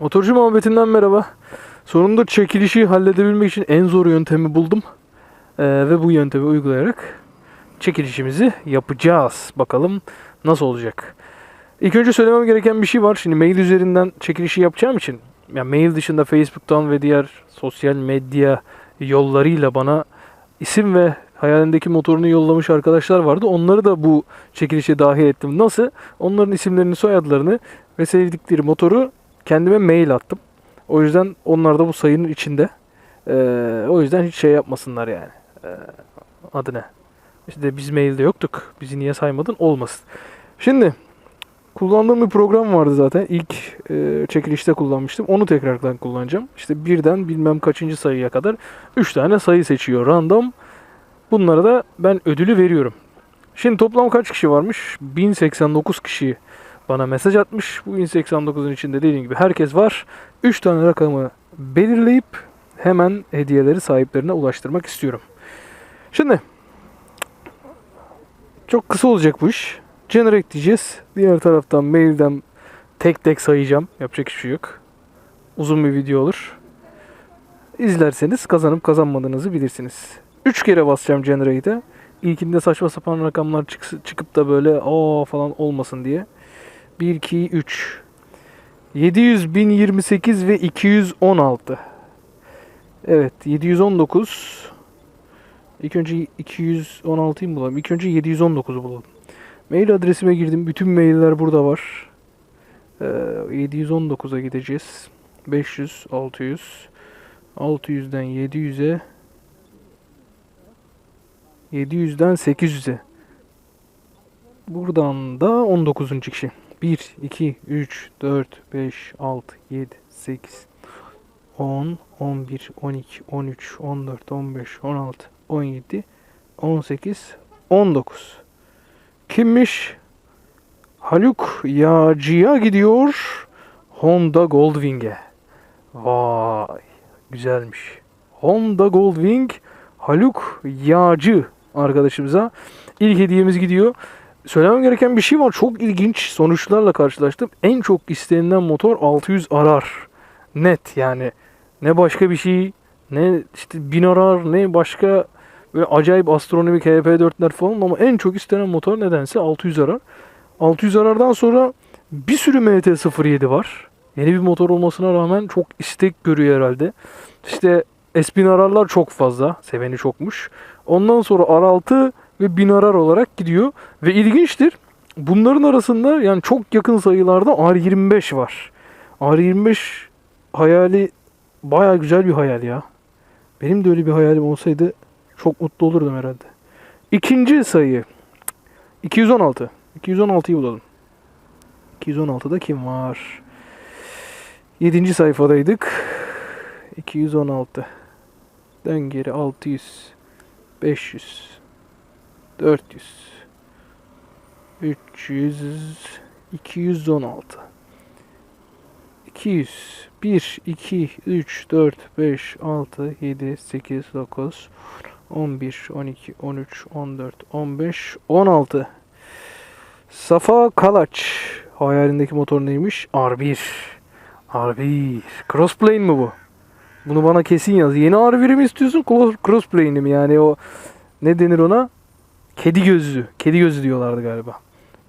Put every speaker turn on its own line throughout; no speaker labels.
Motorcu muhabbetinden merhaba. Sonunda çekilişi halledebilmek için en zor yöntemi buldum. Ee, ve bu yöntemi uygulayarak çekilişimizi yapacağız. Bakalım nasıl olacak. İlk önce söylemem gereken bir şey var. Şimdi mail üzerinden çekilişi yapacağım için yani mail dışında Facebook'tan ve diğer sosyal medya yollarıyla bana isim ve hayalindeki motorunu yollamış arkadaşlar vardı. Onları da bu çekilişe dahil ettim. Nasıl? Onların isimlerini, soyadlarını ve sevdikleri motoru kendime mail attım. O yüzden onlar da bu sayının içinde. Ee, o yüzden hiç şey yapmasınlar yani. Ee, adı ne? İşte biz mailde yoktuk. Bizi niye saymadın? Olmasın. Şimdi kullandığım bir program vardı zaten. İlk e, çekilişte kullanmıştım. Onu tekrardan kullanacağım. İşte birden bilmem kaçıncı sayıya kadar 3 tane sayı seçiyor random. Bunlara da ben ödülü veriyorum. Şimdi toplam kaç kişi varmış? 1089 kişi bana mesaj atmış. Bu 1089'un içinde dediğim gibi herkes var. 3 tane rakamı belirleyip hemen hediyeleri sahiplerine ulaştırmak istiyorum. Şimdi çok kısa olacak bu iş. Generate diyeceğiz. Diğer taraftan mailden tek tek sayacağım. Yapacak hiçbir şey yok. Uzun bir video olur. İzlerseniz kazanıp kazanmadığınızı bilirsiniz. 3 kere basacağım Generate'e. İlkinde saçma sapan rakamlar çıks- çıkıp da böyle o falan olmasın diye. 1, 2, 3. 700, 1028 ve 216. Evet 719. İlk önce 216'yı mı bulalım? İlk önce 719'u bulalım. Mail adresime girdim. Bütün mailler burada var. Ee, 719'a gideceğiz. 500, 600. 600'den 700'e 700'den 800'e. Buradan da 19. kişi. 1, 2, 3, 4, 5, 6, 7, 8, 10, 11, 12, 13, 14, 15, 16, 17, 18, 19. Kimmiş? Haluk Yağcı'ya gidiyor. Honda Goldwing'e. Vay. Güzelmiş. Honda Goldwing Haluk Yağcı arkadaşımıza ilk hediyemiz gidiyor. Söylemem gereken bir şey var. Çok ilginç sonuçlarla karşılaştım. En çok istenilen motor 600 arar. Net yani. Ne başka bir şey, ne işte 1000 arar, ne başka böyle acayip astronomik HP4'ler falan ama en çok istenen motor nedense 600 arar. 600 arardan sonra bir sürü MT-07 var. Yeni bir motor olmasına rağmen çok istek görüyor herhalde. İşte S1000 ararlar çok fazla. Seveni çokmuş. Ondan sonra R6 ve 1000 arar olarak gidiyor. Ve ilginçtir. Bunların arasında yani çok yakın sayılarda R25 var. R25 hayali baya güzel bir hayal ya. Benim de öyle bir hayalim olsaydı çok mutlu olurdum herhalde. İkinci sayı 216. 216'yı bulalım. 216'da kim var? 7. sayfadaydık. 216. Dön geri 600. 500. 400. 300. 216. 200. 1, 2, 3, 4, 5, 6, 7, 8, 9, 11, 12, 13, 14, 15, 16. Safa Kalaç. Hayalindeki motor neymiş? R1. R1. Crossplane mi bu? Bunu bana kesin yaz. Yeni R1'i mi istiyorsun? Cro- Crossplane'i mi? Yani o ne denir ona? Kedi gözlü. Kedi gözlü diyorlardı galiba.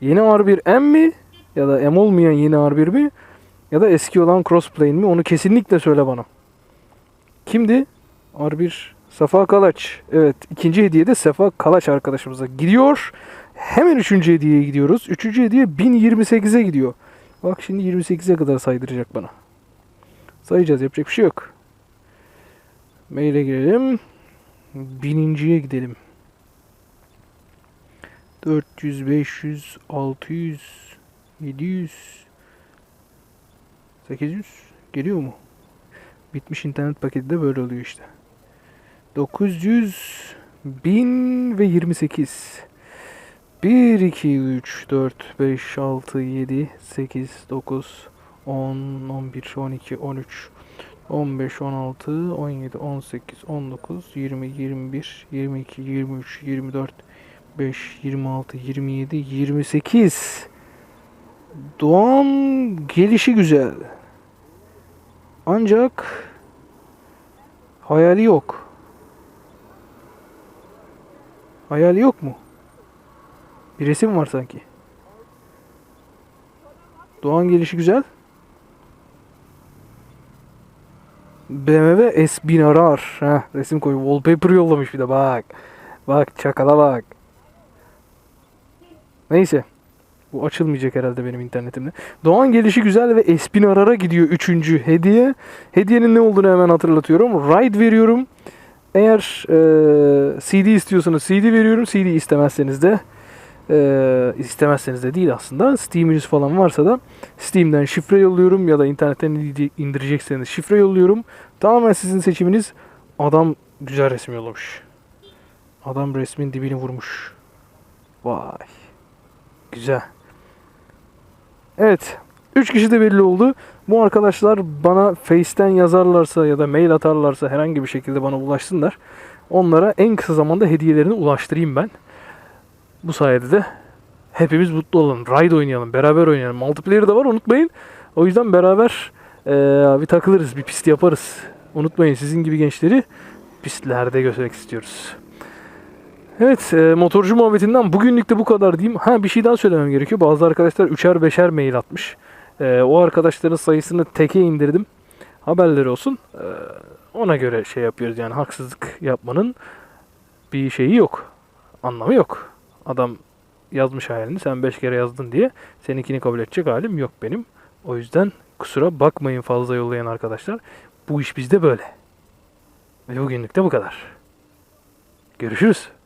Yeni R1 M mi? Ya da M olmayan yeni R1 mi? Ya da eski olan Crossplane mi? Onu kesinlikle söyle bana. Kimdi? R1 Safa Kalaç. Evet. ikinci hediye de Safa Kalaç arkadaşımıza gidiyor. Hemen üçüncü hediyeye gidiyoruz. Üçüncü hediye 1028'e gidiyor. Bak şimdi 28'e kadar saydıracak bana. Sayacağız. Yapacak bir şey yok. Maile girelim. Bininciye gidelim. 400, 500, 600, 700, 800 geliyor mu? Bitmiş internet paketi de böyle oluyor işte. 900, 1000 ve 28. 1, 2, 3, 4, 5, 6, 7, 8, 9, 10, 11, 12, 13, 15, 16, 17, 18, 19, 20, 21, 22, 23, 24, 5, 26, 27, 28. Doğan gelişi güzel. Ancak hayali yok. Hayali yok mu? Bir resim var sanki. Doğan gelişi güzel. BMW S1000 arar. Heh, resim koy. Wallpaper yollamış bir de bak. Bak çakala bak. Neyse. Bu açılmayacak herhalde benim internetimde. Doğan gelişi güzel ve S1000 arara gidiyor üçüncü hediye. Hediyenin ne olduğunu hemen hatırlatıyorum. Ride veriyorum. Eğer e, CD istiyorsanız CD veriyorum. CD istemezseniz de e, istemezseniz de değil aslında. Steam'iniz falan varsa da Steam'den şifre yolluyorum ya da internetten indi- indirecekseniz şifre yolluyorum. Tamamen sizin seçiminiz. Adam güzel resim yollamış. Adam resmin dibini vurmuş. Vay. Güzel. Evet. 3 kişi de belli oldu. Bu arkadaşlar bana Face'ten yazarlarsa ya da mail atarlarsa herhangi bir şekilde bana ulaşsınlar. Onlara en kısa zamanda hediyelerini ulaştırayım ben. Bu sayede de hepimiz mutlu olalım. Ride oynayalım. Beraber oynayalım. Multiplayer de var unutmayın. O yüzden beraber eee, bir takılırız. Bir pist yaparız. Unutmayın sizin gibi gençleri pistlerde görmek istiyoruz. Evet e, motorcu muhabbetinden bugünlük de bu kadar diyeyim. Ha bir şey daha söylemem gerekiyor. Bazı arkadaşlar üçer beşer mail atmış. E, o arkadaşların sayısını teke indirdim. Haberleri olsun. E, ona göre şey yapıyoruz yani haksızlık yapmanın bir şeyi yok. Anlamı yok. Adam yazmış hayalini sen 5 kere yazdın diye seninkini kabul edecek halim yok benim. O yüzden kusura bakmayın fazla yollayan arkadaşlar. Bu iş bizde böyle. Ve bugünlük de bu kadar. Görüşürüz.